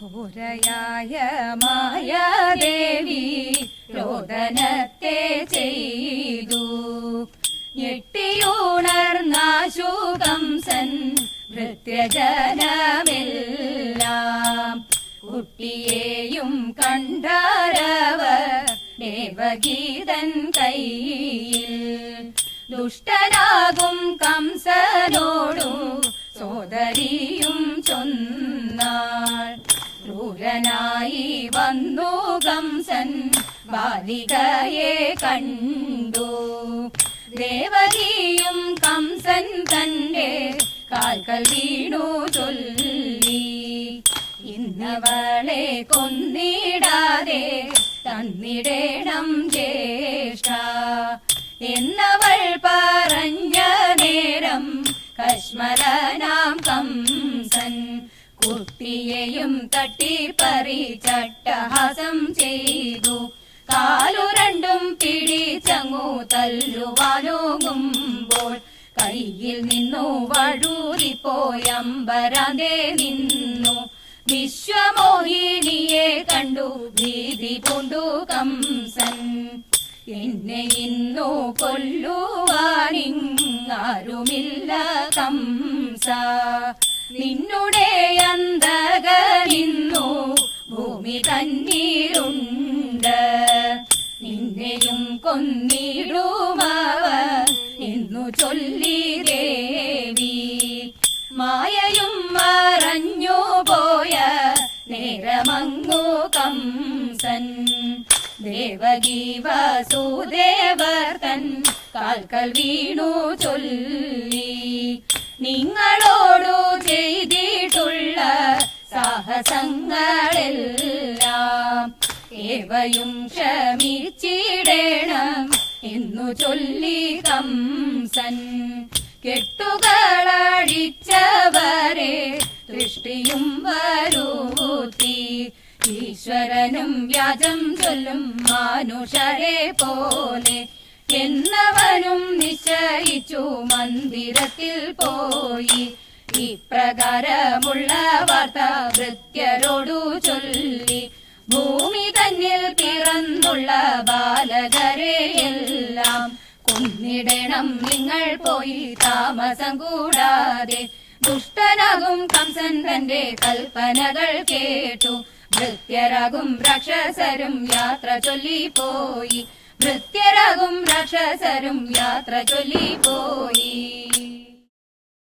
ഘോരയായ മായാദേവി രോദനത്തെ ചെയ്തു. ഞെട്ടിയുണർന്നാശുകംസൻ ഭൃത്യജനമെല്ലാം. കുട്ടിയെയും കണ്ടാരവർ ദേവഗീതൻ കയ്യിൽ. ദുഷ്ടനാകും കംസനോടു ക്രൂരനായി വന്നു കംസൻ. ബാലികയെ കണ്ടു. ദേവകിയും കംസൻ തന്റെ കാൽക്കൽ വീണു ചൊല്ലി. ഇന്നവളെ കൊന്നിടാതെ തന്നിടേണം ജ്യേഷ്ഠ. എന്നവൾ കുട്ടിയെയും തട്ടിപ്പറിച്ചട്ടഹാസം ചെയ്തു. കാലു രണ്ടും പിടിച്ചങ്ങു തല്ലുവാലോകുമ്പോൾ കയ്യിൽ നിന്നു വഴൂരിപ്പോയമ്പരാതെ നിന്നു. വിശ്വമോഹിനിയെ കണ്ടു ഭീതി പൂണ്ടു കംസൻ. എന്നെ ഇന്നു കൊല്ലുവാനിങ്ങാരുമില്ല കംസ. നിന്നുടെ അന്തകരിന്നു ഭൂമി തന്നീരുണ്ട് നിന്നെയും കൊന്നിടുമവ എന്നു ചൊല്ലി ദേവി. മായയും മറഞ്ഞു പോയ നേരമങ്ങു കംസൻ. ദേവകി വാസുദേവർ തൻ കാൽക്കൽ വീണു ചൊല്ലി. നിങ്ങളോടു സാഹസങ്ങളെല്ലാം ഏവയും ക്ഷമിച്ചിടേണം എന്നു ചൊല്ലി കംസൻ. കെട്ടുകളഴിച്ചവരെ ദൃഷ്ടിയും വരൂത്തി ഈശ്വരനും വ്യാജം ചൊല്ലും മനുഷരെ പോലെ എന്നവനും നിശ്ചയിച്ചു മന്ദിരത്തിൽ പോയി. ഇപ്രകാരമുള്ള വാർത്ത ഭൃത്യരോടു ചൊല്ലി. ഭൂമി തന്നിൽ പിറന്നുള്ള ബാലകരെ എല്ലാം കൊന്നിടണം നിങ്ങൾ പോയി താമസം കൂടാതെ. ദുഷ്ടനാകും കംസൻ തന്റെ കൽപ്പനകൾ കേട്ടു. ഭൃത്യരാകും രാക്ഷസരും യാത്ര ചൊല്ലി പോയി. ഭൃത്യരാകും രാക്ഷസരും യാത്ര ചൊല്ലി പോയി.